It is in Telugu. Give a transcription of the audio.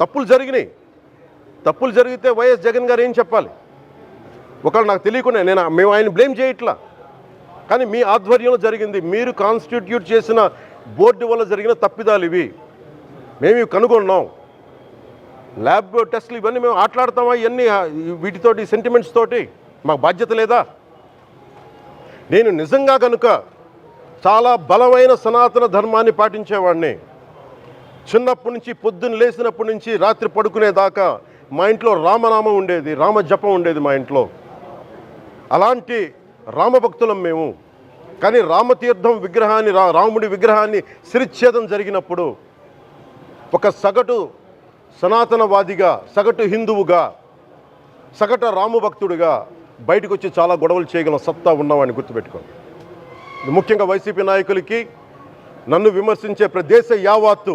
తప్పులు జరిగినాయి. తప్పులు జరిగితే వైఎస్ జగన్ గారు ఏం చెప్పాలి? ఒకవేళ నాకు తెలియకుండా నేను మేము ఆయన బ్లేమ్ చేయట్లా? కానీ మీ ఆధ్వర్యంలో జరిగింది మీరు కాన్స్టిట్యూట్ చేసిన బోర్డు వల్ల జరిగిన తప్పిదాలు ఇవి. మేము ఇవి కనుగొన్నాం. ల్యాబ్ టెస్ట్లు ఇవన్నీ మేము ఆటలాడతామా? ఇవన్నీ వీటితోటి సెంటిమెంట్స్ తోటి? మాకు బాధ్యత లేదా? నేను నిజంగా కనుక చాలా బలమైన సనాతన ధర్మాన్ని పాటించేవాడిని. చిన్నప్పటి నుంచి పొద్దున్న లేచినప్పటి నుంచి రాత్రి పడుకునేదాకా మా ఇంట్లో రామనామం ఉండేది రామ జపం ఉండేది మా ఇంట్లో. అలాంటి రామభక్తులం మేము. కానీ రామతీర్థం విగ్రహాన్ని రా రాముడి విగ్రహాన్ని శిరిచ్ఛేదం జరిగినప్పుడు ఒక సగటు సనాతనవాదిగా సగటు హిందువుగా సగటు రామభక్తుడిగా బయటకు వచ్చి చాలా గొడవలు చేయగల సత్తా ఉన్నవాడిని గుర్తుపెట్టుకోండి. ముఖ్యంగా వైసీపీ నాయకులకి నన్ను విమర్శించే ప్రదేశ యావాత్తు